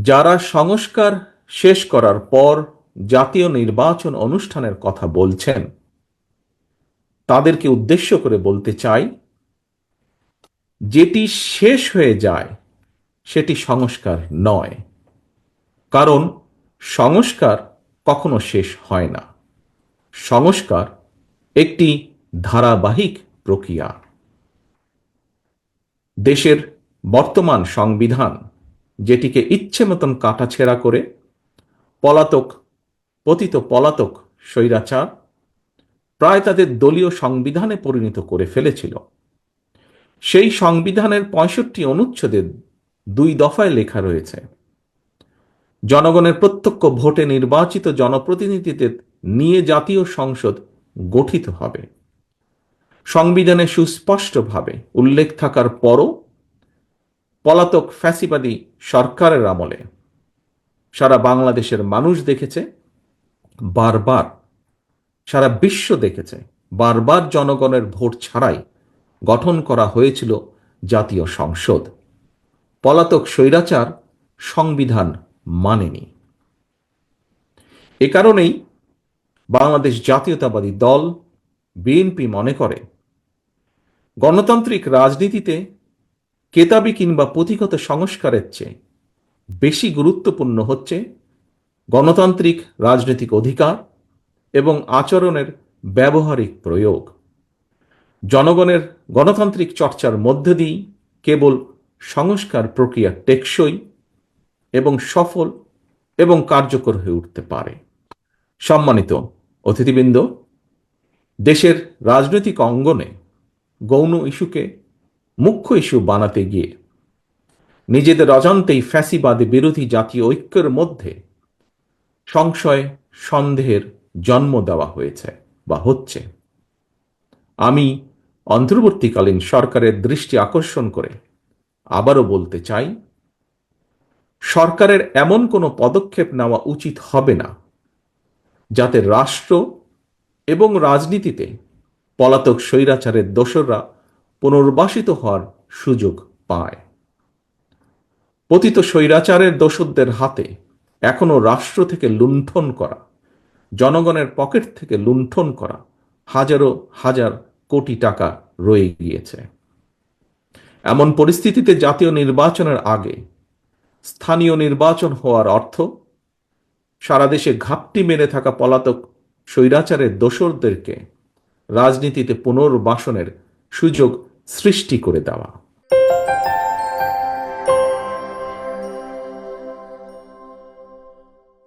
যারা সংস্কার শেষ করার পর জাতীয় নির্বাচন অনুষ্ঠানের কথা বলছেন, তাদেরকে উদ্দেশ্য করে বলতে চাই, যেটি শেষ হয়ে যায় সেটি সংস্কার নয়। কারণ সংস্কার কখনো শেষ হয় না। সংস্কার একটি ধারাবাহিক প্রক্রিয়া। দেশের বর্তমান সংবিধান যেটিকে ইচ্ছে মতন কাটাছেড়া করে পলাতক, পতিত পলাতক স্বৈরাচার প্রায় তাদের দলীয় সংবিধানে পরিণত করে ফেলেছিল। সেই সংবিধানের পঁয়ষট্টি অনুচ্ছেদের দুই দফায় লেখা রয়েছে, জনগণের প্রত্যক্ষ ভোটে নির্বাচিত জনপ্রতিনিধিদের নিয়ে জাতীয় সংসদ গঠিত হবে। সংবিধানে সুস্পষ্টভাবে উল্লেখ থাকার পরও পলাতক ফ্যাসিবাদী সরকারের আমলে। সারা বাংলাদেশের মানুষ দেখেছে, বারবার, সারা বিশ্ব দেখেছে, বারবার জনগণের ভোট ছাড়াই গঠন করা হয়েছিল জাতীয় সংসদ। পলাতক স্বৈরাচার সংবিধান মানেনি। এ কারণেই বাংলাদেশ জাতীয়তাবাদী দল, বিএনপি মনে করে, গণতান্ত্রিক রাজনীতিতে কেতাবি কিংবা পুঁথিগত সংস্কারের চেয়ে বেশি গুরুত্বপূর্ণ হচ্ছে গণতান্ত্রিক রাজনৈতিক অধিকার এবং আচরণের ব্যবহারিক প্রয়োগ। জনগণের গণতান্ত্রিক চর্চার মধ্য দিয়েই কেবল সংস্কার প্রক্রিয়া টেকসই এবং সফল এবং কার্যকর হয়ে উঠতে পারে। সম্মানিত অতিথিবৃন্দ, দেশের রাজনৈতিক অঙ্গনে গৌণ ইস্যুকে মুখ্য ইস্যু বানাতে গিয়ে। নিজেদের অজান্তেই ফ্যাসিবাদী বিরোধী জাতীয় ঐক্যের মধ্যে সংশয়, সন্দেহের জন্ম দেওয়া হয়েছে বা হচ্ছে। আমি অন্তর্বর্তীকালীন সরকারের দৃষ্টি আকর্ষণ করে আবারও বলতে চাই, সরকারের এমন কোনো পদক্ষেপ নেওয়া উচিত হবে না, যাতে রাষ্ট্র এবং রাজনীতিতে পলাতক স্বৈরাচারের দোসররা পুনর্বাসিত হওয়ার সুযোগ পায়। পতিত স্বৈরাচারের দোসরদের হাতে এখনও রাষ্ট্র থেকে লুণ্ঠন করা, জনগণের পকেট থেকে লুণ্ঠন করা হাজারো হাজার কোটি টাকা রয়ে গিয়েছে। এমন পরিস্থিতিতে জাতীয় নির্বাচনের আগে স্থানীয় নির্বাচন হওয়ার অর্থ সারা দেশে ঘাপটি মেরে থাকা পলাতক স্বৈরাচারের দোসরদেরকে রাজনীতিতে পুনর্বাসনের সুযোগ সৃষ্টি করে দেওয়া।